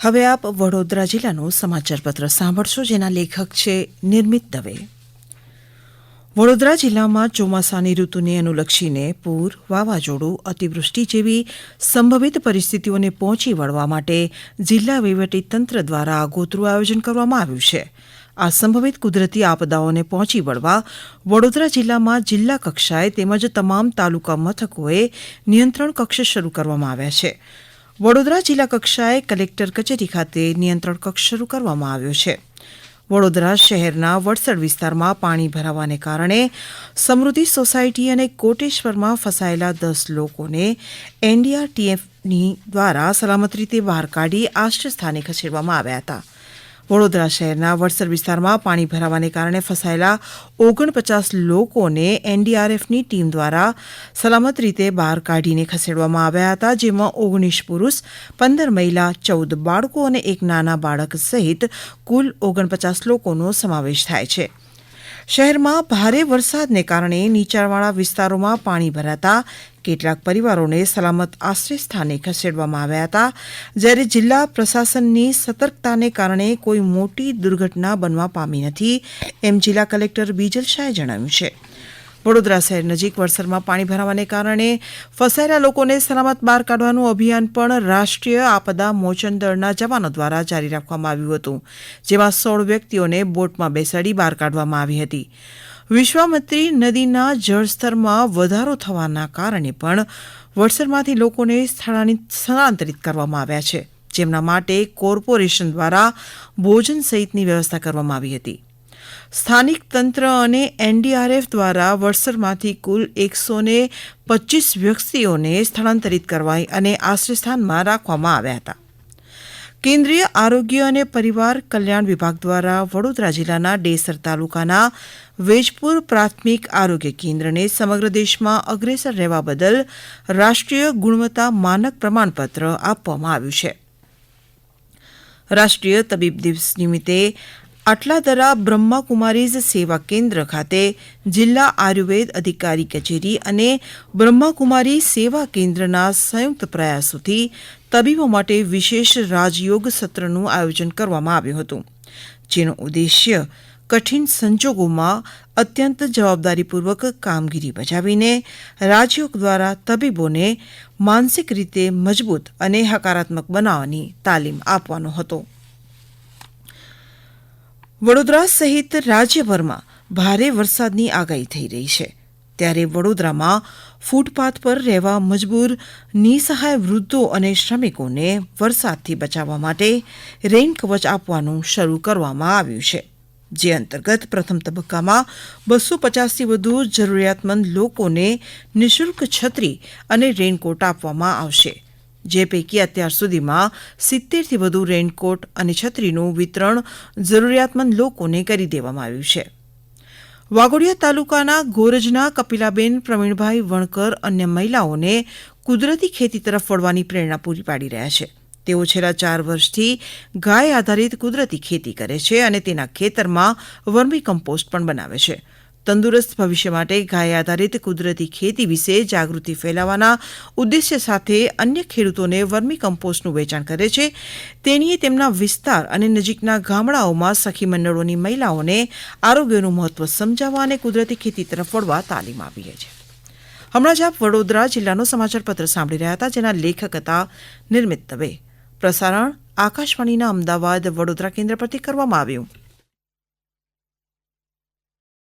હવે આપ વડોદરા જિલ્લાનું સમાચાર પત્ર સાંભળશો, જેના લેખક છે નિર્મિત દવે. વડોદરા જિલ્લામાં ચોમાસાની ઋતુને અનુલક્ષીને પૂર, વાવાઝોડું, અતિવૃષ્ટિ જેવી સંભવિત પરિસ્થિતિઓને પહોંચી વળવા માટે જિલ્લા તંત્ર દ્વારા આગોતરું આયોજન કરવામાં આવ્યું છે. આ સંભવિત કુદરતી આપદાઓને પહોંચી વળવા વડોદરા જિલ્લામાં જિલ્લા કક્ષાએ તેમજ તમામ તાલુકા મથકોએ નિયંત્રણ કક્ષ શરૂ કરવામાં આવ્યા છે. વડોદરા જિલ્લા કક્ષાએ કલેક્ટર કચેરી ખાતે નિયંત્રણ કક્ષ શરૂ કરવામાં આવ્યો છે. વડોદરા શહેરના વડસડ વિસ્તારમાં પાણી ભરાવાને કારણે સમૃદ્ધિ સોસાયટી અને કોટેશ્વરમાં ફસાયેલા દસ લોકોને એનડીઆરટીએફની દ્વારા સલામત રીતે બહાર કાઢી આશ્રય સ્થાને ખસેડવામાં આવ્યા હતા. વડોદરા શહેરના વડસર વિસ્તારમાં પાણી ભરાવાને કારણે ફસાયેલા ઓગણપચાસ લોકોને એનડીઆરએફની ટીમ દ્વારા સલામત રીતે બહાર કાઢીને ખસેડવામાં આવ્યા હતા, જેમાં ઓગણીસ પુરુષ, પંદર મહિલા, ચૌદ બાળકો અને એક નાના બાળક સહિત કુલ ઓગણપચાસ લોકોનો સમાવેશ થાય છે. શહેરમાં ભારે વરસાદને કારણે નીચાણવાળા વિસ્તારોમાં પાણી ભરાતા કેટલાક પરિવારોને સલામત આશ્રય સ્થાને ખસેડવામાં આવ્યા હતા. જ્યારે જિલ્લા પ્રશાસનની સતર્કતાને કારણે કોઈ મોટી દુર્ઘટના બનવા પામી નથી, એમ જિલ્લા કલેક્ટર બીજલ શાહે જણાવ્યું છે. વડોદરા શહેર નજીક વડસરમાં પાણી ભરાવાને કારણે ફસાયેલા લોકોને સલામત બહાર કાઢવાનું અભિયાન પણ રાષ્ટ્રીય આપદા મોચન દળના જવાનો દ્વારા જારી રાખવામાં આવ્યું હતું, જેમાં સોળ વ્યક્તિઓને બોટમાં બેસાડી બહાર કાઢવામાં આવી હતી. વિશ્વામત્રી નદીના જળસ્તરમાં વધારો થવાના કારણે પણ વડસરમાંથી લોકોને સ્થળાંતરિત કરવામાં આવ્યા છે, જેમના માટે કોર્પોરેશન દ્વારા ભોજન સહિતની વ્યવસ્થા કરવામાં આવી હતી. સ્થાનિક તંત્ર અને એનડીઆરએફ દ્વારા વડસરમાંથી કુલ એકસો ને પચીસ વ્યક્તિઓને સ્થળાંતરિત કરવાઈ અને આશ્રયસ્થાનમાં રાખવામાં આવ્યા હતા. કેન્દ્રીય આરોગ્ય અને પરિવાર કલ્યાણ વિભાગ દ્વારા વડોદરા જિલ્લાના ડેસર તાલુકાના વેજપુર પ્રાથમિક આરોગ્ય કેન્દ્રને સમગ્ર દેશમાં અગ્રેસર રહેવા બદલ રાષ્ટ્રીય ગુણવત્તા માનક પ્રમાણપત્ર આપવામાં આવ્યું છે. રાષ્ટ્રીય તબીબ દિવસ નિમિત્તે આટલાદરા બ્રહ્માકુમારીઝ સેવા કેન્દ્ર ખાતે જિલ્લા આયુર્વેદ અધિકારી કચેરી અને બ્રહ્માકુમારી સેવા કેન્દ્રના સંયુક્ત પ્રયાસોથી તબીબો માટે વિશેષ રાજયોગ સત્રનું આયોજન કરવામાં આવ્યું હતું, જેનો ઉદ્દેશ્ય કઠિન સંજોગોમાં અત્યંત જવાબદારીપૂર્વક કામગીરી બજાવીને રાજયોગ દ્વારા તબીબોને માનસિક રીતે મજબૂત અને હકારાત્મક બનાવવાની તાલીમ આપવાનો હતો. વડોદરા સહિત રાજ્યભરમાં ભારે વરસાદની આગાહી થઈ રહી છે. ત્યારે વડોદરામાં ફૂટપાથ પર રહેવા મજબૂર, નિસહાય વૃદ્ધો અને શ્રમિકોને વરસાદથી બચાવવા માટે રેઇન કવચ આપવાનું શરૂ કરવામાં આવ્યું છે. જે અંતર્ગત પ્રથમ તબક્કામાં બસો પચાસથી વધુ જરૂરિયાતમંદ લોકોને નિઃશુલ્ક છત્રી અને રેઇનકોટ આપવામાં આવશે. જે પૈકી અત્યાર સુધીમાં સિત્તેરથી વધુ રેઇનકોટ અને છત્રીનું વિતરણ જરૂરિયાતમંદ લોકોને કરી દેવામાં આવ્યું છે. વાઘોડિયા તાલુકાના ગોરજના કપિલાબેન પ્રવીણભાઈ વણકર અન્ય મહિલાઓને કુદરતી ખેતી તરફ વળવાની પ્રેરણા પૂરી પાડી રહ્યા છે. તેઓ છેલ્લા ચાર વર્ષથી ગાય આધારિત કુદરતી ખેતી કરે છે અને તેના ખેતરમાં વર્મી કમ્પોસ્ટ પણ બનાવે છે. તંદુરસ્ત ભવિષ્ય માટે ગાય આધારિત કુદરતી ખેતી વિશે જાગૃતિ ફેલાવવાના ઉદ્દેશ્ય સાથે અન્ય ખેડૂતોને વર્મી કમ્પોસ્ટનું વેચાણ કરે છે. તેણીએ તેમના વિસ્તાર અને નજીકના ગામડાઓમાં સખી મંડળોની મહિલાઓને આરોગ્યનું મહત્વ સમજાવવા અને કુદરતી ખેતી તરફ વળવા તાલીમ આપી છે હમણાં જ આપ વડોદરા જિલ્લાનો સમાચારપત્ર સાંભળી રહ્યા હતા, જેના લેખક હતા નિર્મિત દવે. પ્રસારણ આકાશવાણીના અમદાવાદ વડોદરા કેન્દ્ર પરથી કરવામાં આવ્યું.